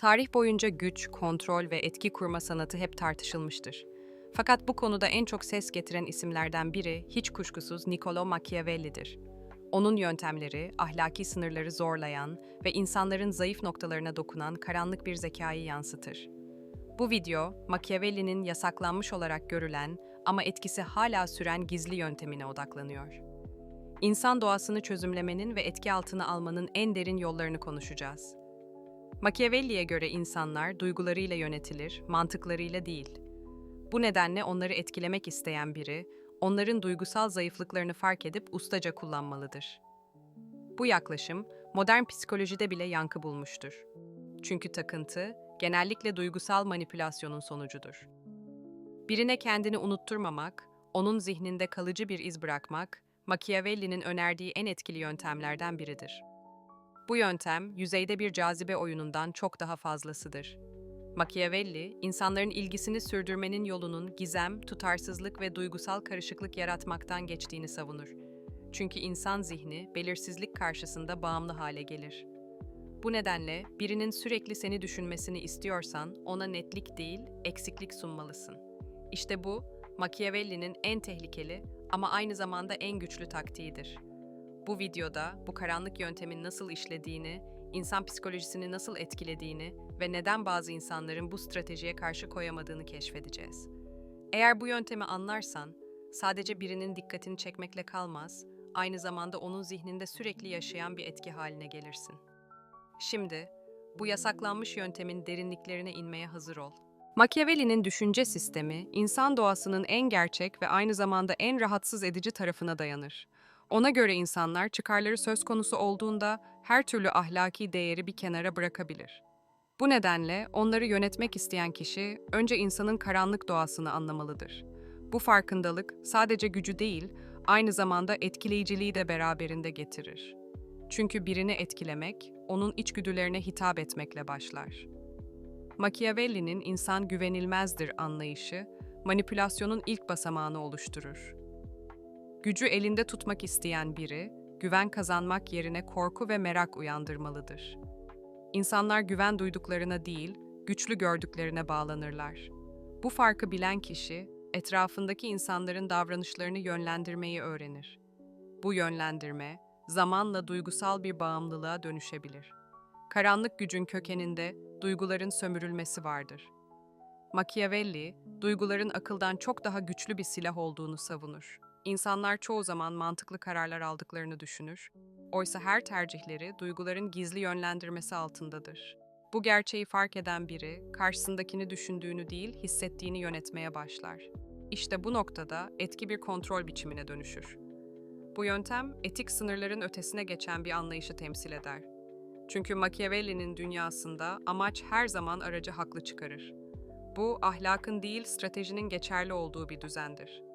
Tarih boyunca güç, kontrol ve etki kurma sanatı hep tartışılmıştır. Fakat bu konuda en çok ses getiren isimlerden biri hiç kuşkusuz Niccolo Machiavelli'dir. Onun yöntemleri, ahlaki sınırları zorlayan ve insanların zayıf noktalarına dokunan karanlık bir zekayı yansıtır. Bu video, Machiavelli'nin yasaklanmış olarak görülen ama etkisi hala süren gizli yöntemine odaklanıyor. İnsan doğasını çözümlemenin ve etki altına almanın en derin yollarını konuşacağız. Machiavelli'ye göre insanlar duygularıyla yönetilir, mantıklarıyla değil. Bu nedenle onları etkilemek isteyen biri, onların duygusal zayıflıklarını fark edip ustaca kullanmalıdır. Bu yaklaşım, modern psikolojide bile yankı bulmuştur. Çünkü takıntı, genellikle duygusal manipülasyonun sonucudur. Birine kendini unutturmamak, onun zihninde kalıcı bir iz bırakmak, Machiavelli'nin önerdiği en etkili yöntemlerden biridir. Bu yöntem, yüzeyde bir cazibe oyunundan çok daha fazlasıdır. Machiavelli, insanların ilgisini sürdürmenin yolunun gizem, tutarsızlık ve duygusal karışıklık yaratmaktan geçtiğini savunur. Çünkü insan zihni, belirsizlik karşısında bağımlı hale gelir. Bu nedenle birinin sürekli seni düşünmesini istiyorsan ona netlik değil, eksiklik sunmalısın. İşte bu, Machiavelli'nin en tehlikeli ama aynı zamanda en güçlü taktiğidir. Bu videoda bu karanlık yöntemin nasıl işlediğini, insan psikolojisini nasıl etkilediğini ve neden bazı insanların bu stratejiye karşı koyamadığını keşfedeceğiz. Eğer bu yöntemi anlarsan, sadece birinin dikkatini çekmekle kalmaz, aynı zamanda onun zihninde sürekli yaşayan bir etki haline gelirsin. Şimdi, bu yasaklanmış yöntemin derinliklerine inmeye hazır ol. Machiavelli'nin düşünce sistemi, insan doğasının en gerçek ve aynı zamanda en rahatsız edici tarafına dayanır. Ona göre insanlar çıkarları söz konusu olduğunda her türlü ahlaki değeri bir kenara bırakabilir. Bu nedenle onları yönetmek isteyen kişi önce insanın karanlık doğasını anlamalıdır. Bu farkındalık sadece gücü değil, aynı zamanda etkileyiciliği de beraberinde getirir. Çünkü birini etkilemek, onun içgüdülerine hitap etmekle başlar. Machiavelli'nin insan güvenilmezdir anlayışı, manipülasyonun ilk basamağını oluşturur. Gücü elinde tutmak isteyen biri, güven kazanmak yerine korku ve merak uyandırmalıdır. İnsanlar güven duyduklarına değil, güçlü gördüklerine bağlanırlar. Bu farkı bilen kişi, etrafındaki insanların davranışlarını yönlendirmeyi öğrenir. Bu yönlendirme, zamanla duygusal bir bağımlılığa dönüşebilir. Karanlık gücün kökeninde duyguların sömürülmesi vardır. Machiavelli, duyguların akıldan çok daha güçlü bir silah olduğunu savunur. İnsanlar çoğu zaman mantıklı kararlar aldıklarını düşünür. Oysa her tercihleri duyguların gizli yönlendirmesi altındadır. Bu gerçeği fark eden biri, karşısındakini düşündüğünü değil, hissettiğini yönetmeye başlar. İşte bu noktada etki bir kontrol biçimine dönüşür. Bu yöntem, etik sınırların ötesine geçen bir anlayışı temsil eder. Çünkü Machiavelli'nin dünyasında amaç her zaman aracı haklı çıkarır. Bu, ahlakın değil, stratejinin geçerli olduğu bir düzendir.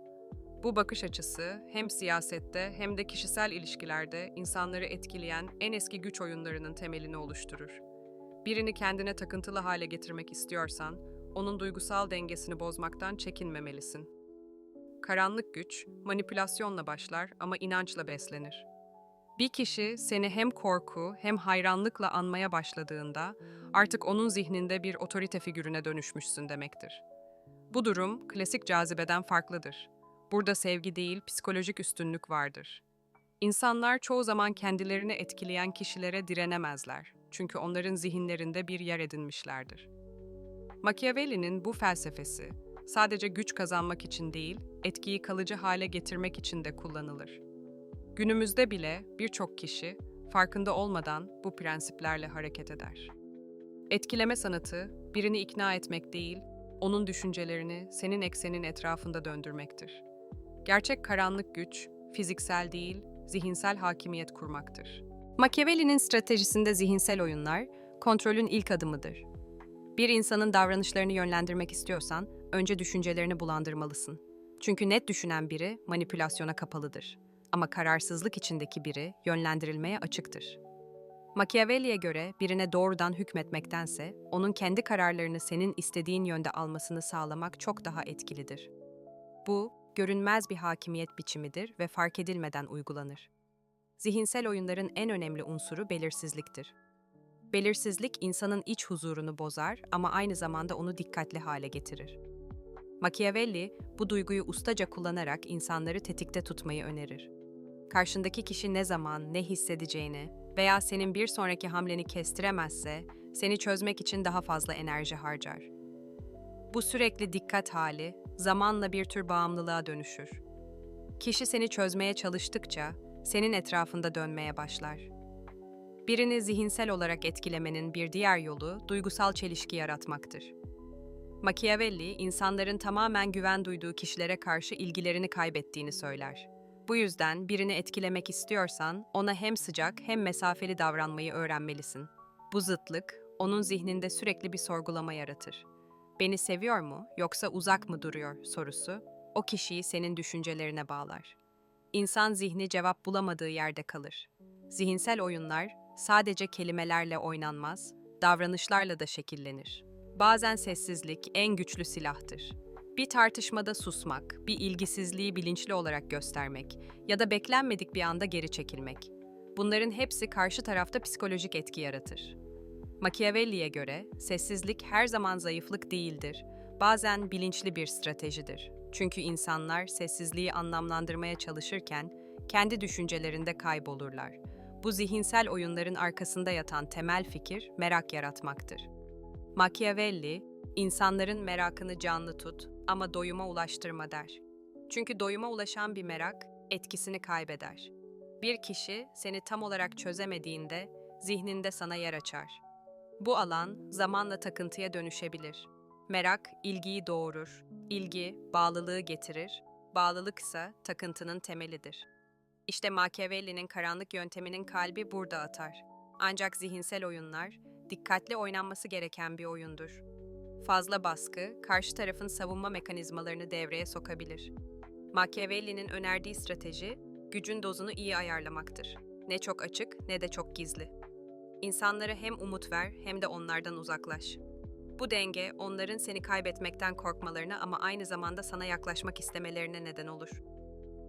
Bu bakış açısı hem siyasette hem de kişisel ilişkilerde insanları etkileyen en eski güç oyunlarının temelini oluşturur. Birini kendine takıntılı hale getirmek istiyorsan, onun duygusal dengesini bozmaktan çekinmemelisin. Karanlık güç, manipülasyonla başlar ama inançla beslenir. Bir kişi seni hem korku hem hayranlıkla anmaya başladığında artık onun zihninde bir otorite figürüne dönüşmüşsün demektir. Bu durum klasik cazibeden farklıdır. Burada sevgi değil, psikolojik üstünlük vardır. İnsanlar çoğu zaman kendilerini etkileyen kişilere direnemezler. Çünkü onların zihinlerinde bir yer edinmişlerdir. Machiavelli'nin bu felsefesi sadece güç kazanmak için değil, etkiyi kalıcı hale getirmek için de kullanılır. Günümüzde bile birçok kişi farkında olmadan bu prensiplerle hareket eder. Etkileme sanatı birini ikna etmek değil, onun düşüncelerini senin eksenin etrafında döndürmektir. Gerçek karanlık güç, fiziksel değil, zihinsel hakimiyet kurmaktır. Machiavelli'nin stratejisinde zihinsel oyunlar, kontrolün ilk adımıdır. Bir insanın davranışlarını yönlendirmek istiyorsan, önce düşüncelerini bulandırmalısın. Çünkü net düşünen biri manipülasyona kapalıdır. Ama kararsızlık içindeki biri yönlendirilmeye açıktır. Machiavelli'ye göre birine doğrudan hükmetmektense, onun kendi kararlarını senin istediğin yönde almasını sağlamak çok daha etkilidir. Bu, görünmez bir hakimiyet biçimidir ve fark edilmeden uygulanır. Zihinsel oyunların en önemli unsuru belirsizliktir. Belirsizlik insanın iç huzurunu bozar ama aynı zamanda onu dikkatli hale getirir. Machiavelli bu duyguyu ustaca kullanarak insanları tetikte tutmayı önerir. Karşındaki kişi ne zaman ne hissedeceğini veya senin bir sonraki hamleni kestiremezse seni çözmek için daha fazla enerji harcar. Bu sürekli dikkat hali zamanla bir tür bağımlılığa dönüşür. Kişi seni çözmeye çalıştıkça senin etrafında dönmeye başlar. Birini zihinsel olarak etkilemenin bir diğer yolu duygusal çelişki yaratmaktır. Machiavelli, insanların tamamen güven duyduğu kişilere karşı ilgilerini kaybettiğini söyler. Bu yüzden birini etkilemek istiyorsan ona hem sıcak hem mesafeli davranmayı öğrenmelisin. Bu zıtlık onun zihninde sürekli bir sorgulama yaratır. Beni seviyor mu yoksa uzak mı duruyor sorusu o kişiyi senin düşüncelerine bağlar. İnsan zihni cevap bulamadığı yerde kalır. Zihinsel oyunlar sadece kelimelerle oynanmaz, davranışlarla da şekillenir. Bazen sessizlik en güçlü silahtır. Bir tartışmada susmak, bir ilgisizliği bilinçli olarak göstermek ya da beklenmedik bir anda geri çekilmek. Bunların hepsi karşı tarafta psikolojik etki yaratır. Machiavelli'ye göre sessizlik her zaman zayıflık değildir, bazen bilinçli bir stratejidir. Çünkü insanlar sessizliği anlamlandırmaya çalışırken kendi düşüncelerinde kaybolurlar. Bu zihinsel oyunların arkasında yatan temel fikir merak yaratmaktır. Machiavelli, insanların merakını canlı tut ama doyuma ulaştırma der. Çünkü doyuma ulaşan bir merak etkisini kaybeder. Bir kişi seni tam olarak çözemediğinde zihninde sana yer açar. Bu alan zamanla takıntıya dönüşebilir. Merak ilgiyi doğurur, ilgi bağlılığı getirir, bağlılık ise takıntının temelidir. İşte Machiavelli'nin karanlık yönteminin kalbi burada atar. Ancak zihinsel oyunlar dikkatli oynanması gereken bir oyundur. Fazla baskı, karşı tarafın savunma mekanizmalarını devreye sokabilir. Machiavelli'nin önerdiği strateji, gücün dozunu iyi ayarlamaktır. Ne çok açık ne de çok gizli. İnsanlara hem umut ver hem de onlardan uzaklaş. Bu denge onların seni kaybetmekten korkmalarına ama aynı zamanda sana yaklaşmak istemelerine neden olur.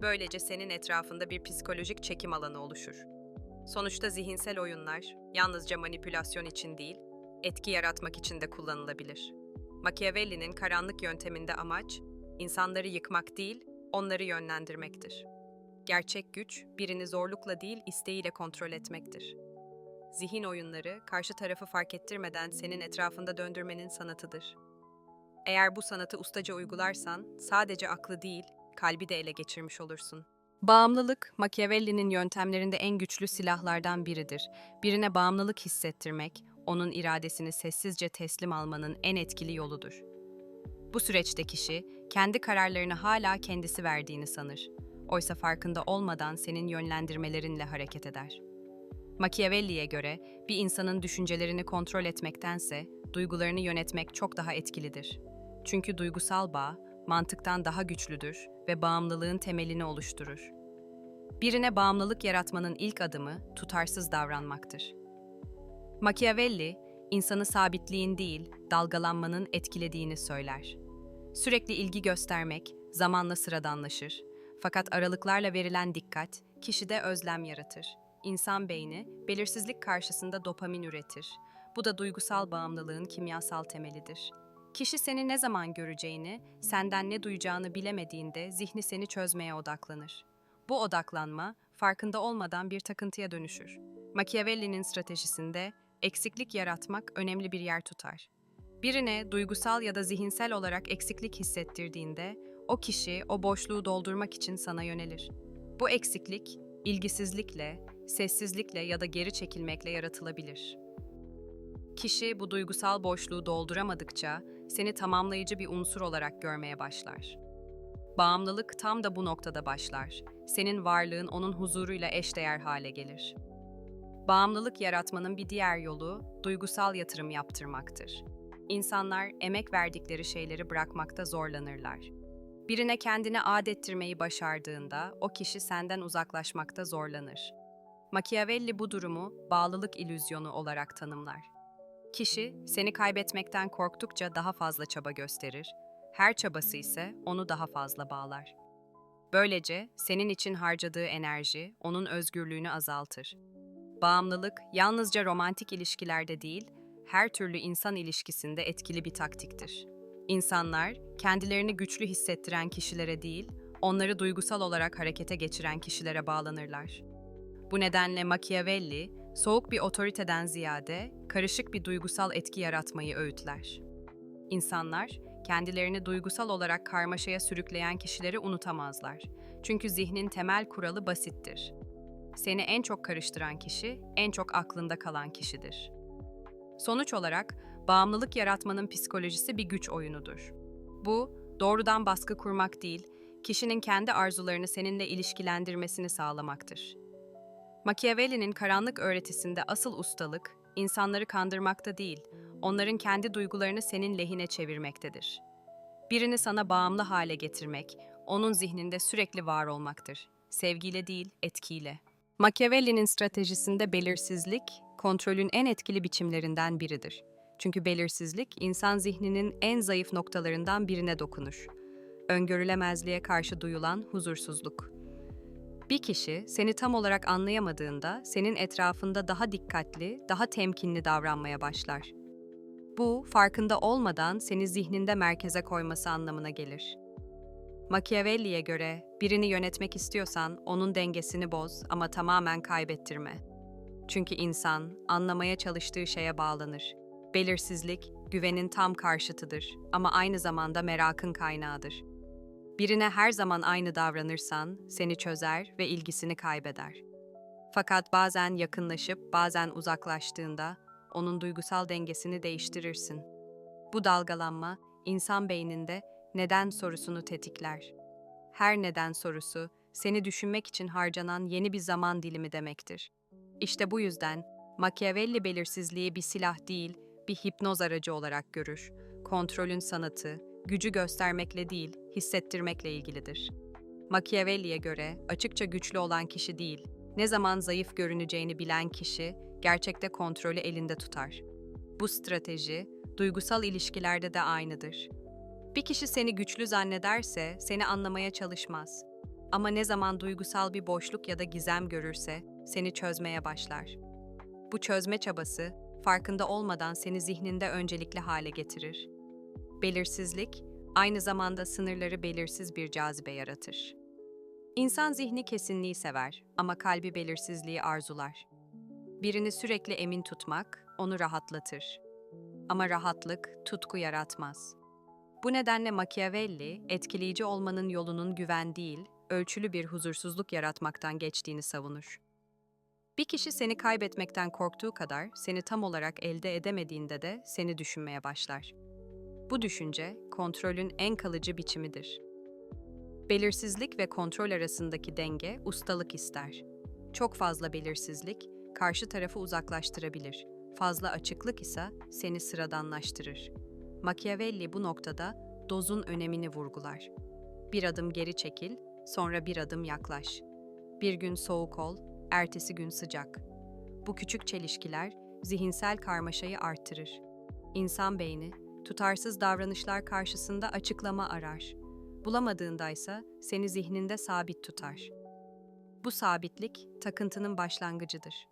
Böylece senin etrafında bir psikolojik çekim alanı oluşur. Sonuçta zihinsel oyunlar yalnızca manipülasyon için değil, etki yaratmak için de kullanılabilir. Machiavelli'nin karanlık yönteminde amaç, insanları yıkmak değil, onları yönlendirmektir. Gerçek güç, birini zorlukla değil, isteğiyle kontrol etmektir. Zihin oyunları, karşı tarafı fark ettirmeden senin etrafında döndürmenin sanatıdır. Eğer bu sanatı ustaca uygularsan, sadece aklı değil, kalbi de ele geçirmiş olursun. Bağımlılık, Machiavelli'nin yöntemlerinde en güçlü silahlardan biridir. Birine bağımlılık hissettirmek, onun iradesini sessizce teslim almanın en etkili yoludur. Bu süreçte kişi, kendi kararlarını hala kendisi verdiğini sanır. Oysa farkında olmadan senin yönlendirmelerinle hareket eder. Machiavelli'ye göre bir insanın düşüncelerini kontrol etmektense duygularını yönetmek çok daha etkilidir. Çünkü duygusal bağ mantıktan daha güçlüdür ve bağımlılığın temelini oluşturur. Birine bağımlılık yaratmanın ilk adımı tutarsız davranmaktır. Machiavelli, insanı sabitliğin değil, dalgalanmanın etkilediğini söyler. Sürekli ilgi göstermek zamanla sıradanlaşır. Fakat aralıklarla verilen dikkat kişide özlem yaratır. İnsan beyni belirsizlik karşısında dopamin üretir. Bu da duygusal bağımlılığın kimyasal temelidir. Kişi seni ne zaman göreceğini, senden ne duyacağını bilemediğinde zihni seni çözmeye odaklanır. Bu odaklanma farkında olmadan bir takıntıya dönüşür. Machiavelli'nin stratejisinde eksiklik yaratmak önemli bir yer tutar. Birine duygusal ya da zihinsel olarak eksiklik hissettirdiğinde o kişi o boşluğu doldurmak için sana yönelir. Bu eksiklik ilgisizlikle, sessizlikle ya da geri çekilmekle yaratılabilir. Kişi bu duygusal boşluğu dolduramadıkça seni tamamlayıcı bir unsur olarak görmeye başlar. Bağımlılık tam da bu noktada başlar. Senin varlığın onun huzuruyla eşdeğer hale gelir. Bağımlılık yaratmanın bir diğer yolu duygusal yatırım yaptırmaktır. İnsanlar emek verdikleri şeyleri bırakmakta zorlanırlar. Birine kendini adettirmeyi başardığında o kişi senden uzaklaşmakta zorlanır. Machiavelli bu durumu bağlılık ilüzyonu olarak tanımlar. Kişi seni kaybetmekten korktukça daha fazla çaba gösterir, her çabası ise onu daha fazla bağlar. Böylece senin için harcadığı enerji onun özgürlüğünü azaltır. bağımlılık yalnızca romantik ilişkilerde değil, her türlü insan ilişkisinde etkili bir taktiktir. İnsanlar, kendilerini güçlü hissettiren kişilere değil, onları duygusal olarak harekete geçiren kişilere bağlanırlar. Bu nedenle Machiavelli, soğuk bir otoriteden ziyade karışık bir duygusal etki yaratmayı öğütler. İnsanlar, kendilerini duygusal olarak karmaşaya sürükleyen kişileri unutamazlar. Çünkü zihnin temel kuralı basittir. Seni en çok karıştıran kişi, en çok aklında kalan kişidir. Sonuç olarak, bağımlılık yaratmanın psikolojisi bir güç oyunudur. Bu, doğrudan baskı kurmak değil, kişinin kendi arzularını seninle ilişkilendirmesini sağlamaktır. Machiavelli'nin karanlık öğretisinde asıl ustalık, insanları kandırmakta değil, onların kendi duygularını senin lehine çevirmektedir. Birini sana bağımlı hale getirmek, onun zihninde sürekli var olmaktır. Sevgiyle değil, etkiyle. Machiavelli'nin stratejisinde belirsizlik, kontrolün en etkili biçimlerinden biridir. Çünkü belirsizlik, insan zihninin en zayıf noktalarından birine dokunur. Öngörülemezliğe karşı duyulan huzursuzluk. Bir kişi seni tam olarak anlayamadığında senin etrafında daha dikkatli, daha temkinli davranmaya başlar. Bu, farkında olmadan seni zihninde merkeze koyması anlamına gelir. Machiavelli'ye göre birini yönetmek istiyorsan onun dengesini boz ama tamamen kaybettirme. Çünkü insan anlamaya çalıştığı şeye bağlanır. Belirsizlik güvenin tam karşıtıdır ama aynı zamanda merakın kaynağıdır. Birine her zaman aynı davranırsan seni çözer ve ilgisini kaybeder. Fakat bazen yakınlaşıp bazen uzaklaştığında onun duygusal dengesini değiştirirsin. Bu dalgalanma insan beyninde neden sorusunu tetikler. Her neden sorusu seni düşünmek için harcanan yeni bir zaman dilimi demektir. İşte bu yüzden Machiavelli belirsizliği bir silah değil, bir hipnoz aracı olarak görür. Kontrolün sanatı, gücü göstermekle değil, hissettirmekle ilgilidir. Machiavelli'ye göre açıkça güçlü olan kişi değil, ne zaman zayıf görüneceğini bilen kişi gerçekte kontrolü elinde tutar. Bu strateji duygusal ilişkilerde de aynıdır. Bir kişi seni güçlü zannederse seni anlamaya çalışmaz. Ama ne zaman duygusal bir boşluk ya da gizem görürse seni çözmeye başlar. Bu çözme çabası farkında olmadan seni zihninde öncelikli hale getirir. Belirsizlik aynı zamanda sınırları belirsiz bir cazibe yaratır. İnsan zihni kesinliği sever ama kalbi belirsizliği arzular. Birini sürekli emin tutmak onu rahatlatır. Ama rahatlık tutku yaratmaz. Bu nedenle Machiavelli, etkileyici olmanın yolunun güven değil, ölçülü bir huzursuzluk yaratmaktan geçtiğini savunur. Bir kişi seni kaybetmekten korktuğu kadar seni tam olarak elde edemediğinde de seni düşünmeye başlar. Bu düşünce kontrolün en kalıcı biçimidir. Belirsizlik ve kontrol arasındaki denge ustalık ister. Çok fazla belirsizlik karşı tarafı uzaklaştırabilir. Fazla açıklık ise seni sıradanlaştırır. Machiavelli bu noktada dozun önemini vurgular. Bir adım geri çekil, sonra bir adım yaklaş. Bir gün soğuk ol, ertesi gün sıcak. Bu küçük çelişkiler zihinsel karmaşayı arttırır. İnsan beyni tutarsız davranışlar karşısında açıklama arar. Bulamadığında ise seni zihninde sabit tutar. Bu sabitlik takıntının başlangıcıdır.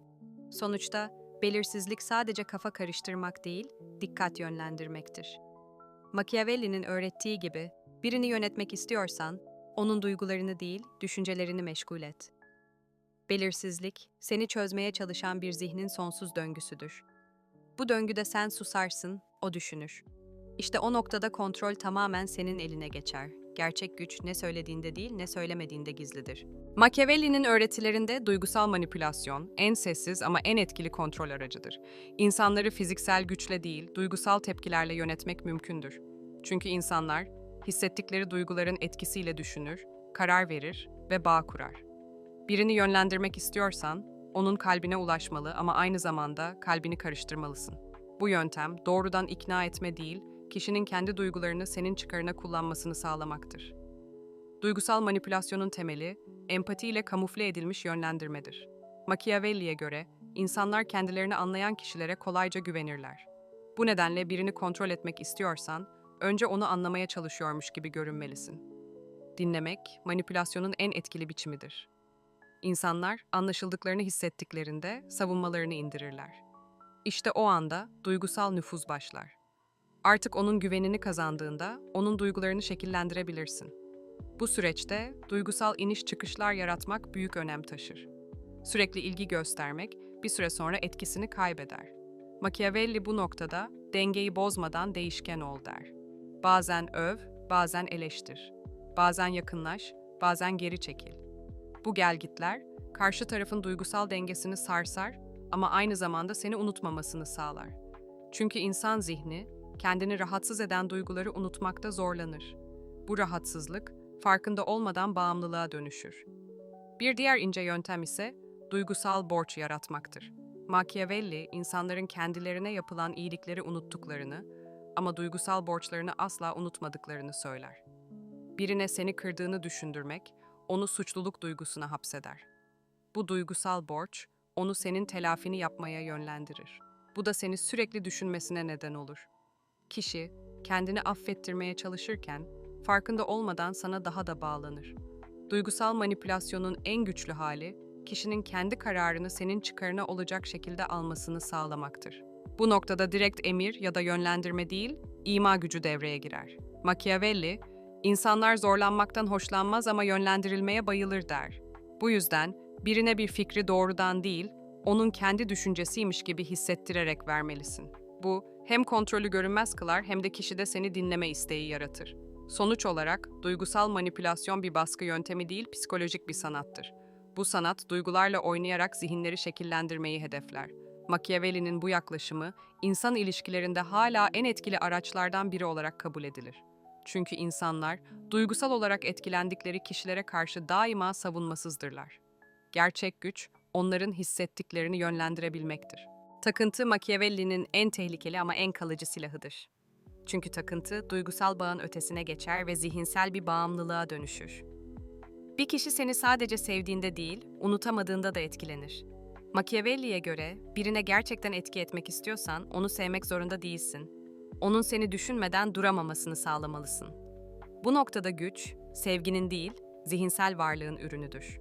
Sonuçta belirsizlik sadece kafa karıştırmak değil, dikkat yönlendirmektir. Machiavelli'nin öğrettiği gibi, birini yönetmek istiyorsan, onun duygularını değil, düşüncelerini meşgul et. Belirsizlik, seni çözmeye çalışan bir zihnin sonsuz döngüsüdür. Bu döngüde sen susarsın, o düşünür. İşte o noktada kontrol tamamen senin eline geçer. Gerçek güç ne söylediğinde değil, ne söylemediğinde gizlidir. Machiavelli'nin öğretilerinde duygusal manipülasyon en sessiz ama en etkili kontrol aracıdır. İnsanları fiziksel güçle değil, duygusal tepkilerle yönetmek mümkündür. Çünkü insanlar hissettikleri duyguların etkisiyle düşünür, karar verir ve bağ kurar. Birini yönlendirmek istiyorsan, onun kalbine ulaşmalı ama aynı zamanda kalbini karıştırmalısın. Bu yöntem doğrudan ikna etme değil, kişinin kendi duygularını senin çıkarına kullanmasını sağlamaktır. Duygusal manipülasyonun temeli, empati ile kamufle edilmiş yönlendirmedir. Machiavelli'ye göre, insanlar kendilerini anlayan kişilere kolayca güvenirler. Bu nedenle birini kontrol etmek istiyorsan, önce onu anlamaya çalışıyormuş gibi görünmelisin. Dinlemek, manipülasyonun en etkili biçimidir. İnsanlar anlaşıldıklarını hissettiklerinde savunmalarını indirirler. İşte o anda duygusal nüfuz başlar. Artık onun güvenini kazandığında onun duygularını şekillendirebilirsin. Bu süreçte duygusal iniş çıkışlar yaratmak büyük önem taşır. Sürekli ilgi göstermek bir süre sonra etkisini kaybeder. Machiavelli bu noktada dengeyi bozmadan değişken ol der. Bazen öv, bazen eleştir. Bazen yakınlaş, bazen geri çekil. Bu gelgitler karşı tarafın duygusal dengesini sarsar ama aynı zamanda seni unutmamasını sağlar. Çünkü insan zihni kendini rahatsız eden duyguları unutmakta zorlanır. Bu rahatsızlık farkında olmadan bağımlılığa dönüşür. Bir diğer ince yöntem ise duygusal borç yaratmaktır. Machiavelli, insanların kendilerine yapılan iyilikleri unuttuklarını ama duygusal borçlarını asla unutmadıklarını söyler. Birine seni kırdığını düşündürmek, onu suçluluk duygusuna hapseder. Bu duygusal borç, onu senin telafini yapmaya yönlendirir. Bu da seni sürekli düşünmesine neden olur. Kişi, kendini affettirmeye çalışırken, farkında olmadan sana daha da bağlanır. Duygusal manipülasyonun en güçlü hali, kişinin kendi kararını senin çıkarına olacak şekilde almasını sağlamaktır. Bu noktada direkt emir ya da yönlendirme değil, ima gücü devreye girer. Machiavelli, insanlar zorlanmaktan hoşlanmaz ama yönlendirilmeye bayılır der. Bu yüzden birine bir fikri doğrudan değil, onun kendi düşüncesiymiş gibi hissettirerek vermelisin. Bu hem kontrolü görünmez kılar hem de kişide seni dinleme isteği yaratır. Sonuç olarak duygusal manipülasyon bir baskı yöntemi değil, psikolojik bir sanattır. Bu sanat duygularla oynayarak zihinleri şekillendirmeyi hedefler. Machiavelli'nin bu yaklaşımı insan ilişkilerinde hala en etkili araçlardan biri olarak kabul edilir. Çünkü insanlar duygusal olarak etkilendikleri kişilere karşı daima savunmasızdırlar. Gerçek güç onların hissettiklerini yönlendirebilmektir. Takıntı Machiavelli'nin en tehlikeli ama en kalıcı silahıdır. Çünkü takıntı duygusal bağın ötesine geçer ve zihinsel bir bağımlılığa dönüşür. Bir kişi seni sadece sevdiğinde değil, unutamadığında da etkilenir. Machiavelli'ye göre birine gerçekten etki etmek istiyorsan onu sevmek zorunda değilsin. Onun seni düşünmeden duramamasını sağlamalısın. Bu noktada güç, sevginin değil, zihinsel varlığın ürünüdür.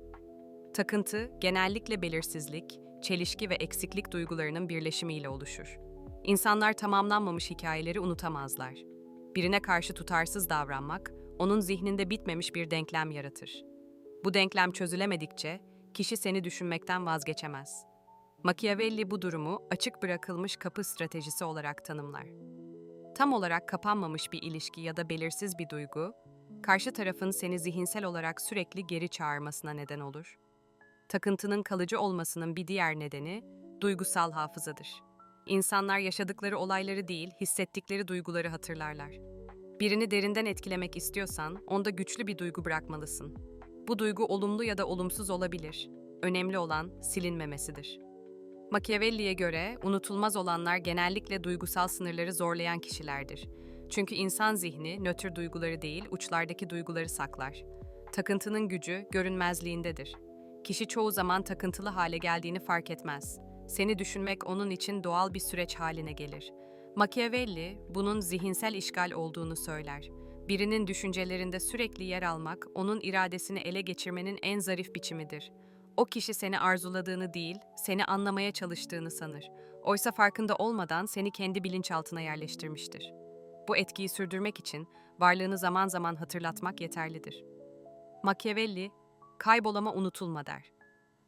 Takıntı, genellikle belirsizlik, çelişki ve eksiklik duygularının birleşimiyle oluşur. İnsanlar tamamlanmamış hikayeleri unutamazlar. Birine karşı tutarsız davranmak, onun zihninde bitmemiş bir denklem yaratır. Bu denklem çözülemedikçe kişi seni düşünmekten vazgeçemez. Machiavelli bu durumu açık bırakılmış kapı stratejisi olarak tanımlar. Tam olarak kapanmamış bir ilişki ya da belirsiz bir duygu, karşı tarafın seni zihinsel olarak sürekli geri çağırmasına neden olur. Takıntının kalıcı olmasının bir diğer nedeni duygusal hafızadır. İnsanlar yaşadıkları olayları değil, hissettikleri duyguları hatırlarlar. Birini derinden etkilemek istiyorsan, onda güçlü bir duygu bırakmalısın. Bu duygu olumlu ya da olumsuz olabilir. Önemli olan silinmemesidir. Machiavelli'ye göre unutulmaz olanlar genellikle duygusal sınırları zorlayan kişilerdir. Çünkü insan zihni nötr duyguları değil, uçlardaki duyguları saklar. Takıntının gücü görünmezliğindedir. Kişi çoğu zaman takıntılı hale geldiğini fark etmez. Seni düşünmek onun için doğal bir süreç haline gelir. Machiavelli bunun zihinsel işgal olduğunu söyler. Birinin düşüncelerinde sürekli yer almak, onun iradesini ele geçirmenin en zarif biçimidir. O kişi seni arzuladığını değil, seni anlamaya çalıştığını sanır. Oysa farkında olmadan seni kendi bilinçaltına yerleştirmiştir. Bu etkiyi sürdürmek için varlığını zaman zaman hatırlatmak yeterlidir. Machiavelli, kaybolama unutulma der.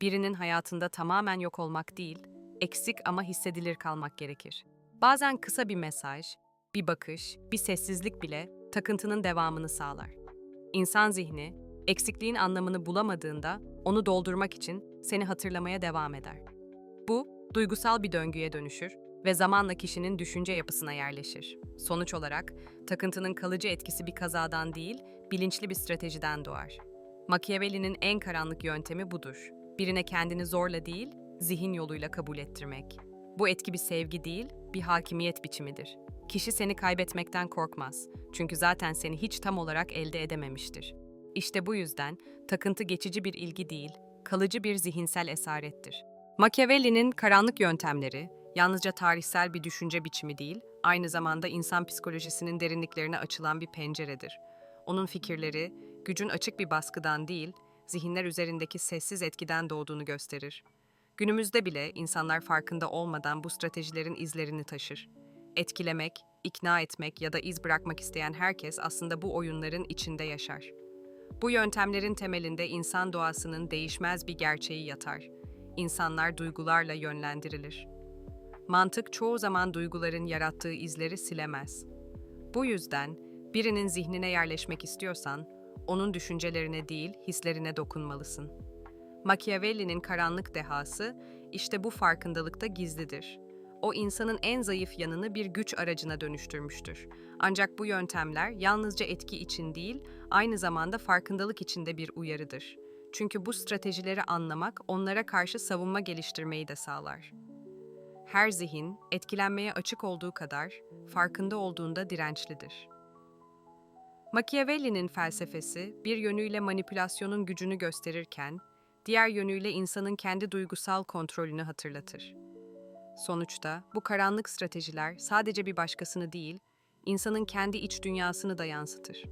Birinin hayatında tamamen yok olmak değil, eksik ama hissedilir kalmak gerekir. Bazen kısa bir mesaj, bir bakış, bir sessizlik bile takıntının devamını sağlar. İnsan zihni, eksikliğin anlamını bulamadığında onu doldurmak için seni hatırlamaya devam eder. Bu, duygusal bir döngüye dönüşür ve zamanla kişinin düşünce yapısına yerleşir. Sonuç olarak, takıntının kalıcı etkisi bir kazadan değil, bilinçli bir stratejiden doğar. Machiavelli'nin en karanlık yöntemi budur. Birine kendini zorla değil, zihin yoluyla kabul ettirmek. Bu etki bir sevgi değil, bir hakimiyet biçimidir. Kişi seni kaybetmekten korkmaz. Çünkü zaten seni hiç tam olarak elde edememiştir. İşte bu yüzden takıntı geçici bir ilgi değil, kalıcı bir zihinsel esarettir. Machiavelli'nin karanlık yöntemleri yalnızca tarihsel bir düşünce biçimi değil, aynı zamanda insan psikolojisinin derinliklerine açılan bir penceredir. Onun fikirleri gücün açık bir baskıdan değil, zihinler üzerindeki sessiz etkiden doğduğunu gösterir. Günümüzde bile insanlar farkında olmadan bu stratejilerin izlerini taşır. Etkilemek, ikna etmek ya da iz bırakmak isteyen herkes aslında bu oyunların içinde yaşar. Bu yöntemlerin temelinde insan doğasının değişmez bir gerçeği yatar. İnsanlar duygularla yönlendirilir. Mantık çoğu zaman duyguların yarattığı izleri silemez. Bu yüzden birinin zihnine yerleşmek istiyorsan, onun düşüncelerine değil, hislerine dokunmalısın. Machiavelli'nin karanlık dehası işte bu farkındalıkta gizlidir. O insanın en zayıf yanını bir güç aracına dönüştürmüştür. Ancak bu yöntemler yalnızca etki için değil, aynı zamanda farkındalık için de bir uyarıdır. Çünkü bu stratejileri anlamak onlara karşı savunma geliştirmeyi de sağlar. Her zihin etkilenmeye açık olduğu kadar farkında olduğunda dirençlidir. Machiavelli'nin felsefesi bir yönüyle manipülasyonun gücünü gösterirken, diğer yönüyle insanın kendi duygusal kontrolünü hatırlatır. Sonuçta bu karanlık stratejiler sadece bir başkasını değil, insanın kendi iç dünyasını da yansıtır.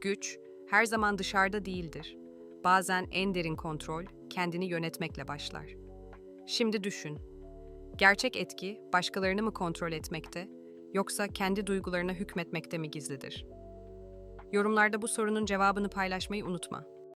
Güç her zaman dışarıda değildir. Bazen en derin kontrol kendini yönetmekle başlar. Şimdi düşün. Gerçek etki başkalarını mı kontrol etmekte yoksa kendi duygularına hükmetmekte mi gizlidir? Yorumlarda bu sorunun cevabını paylaşmayı unutma.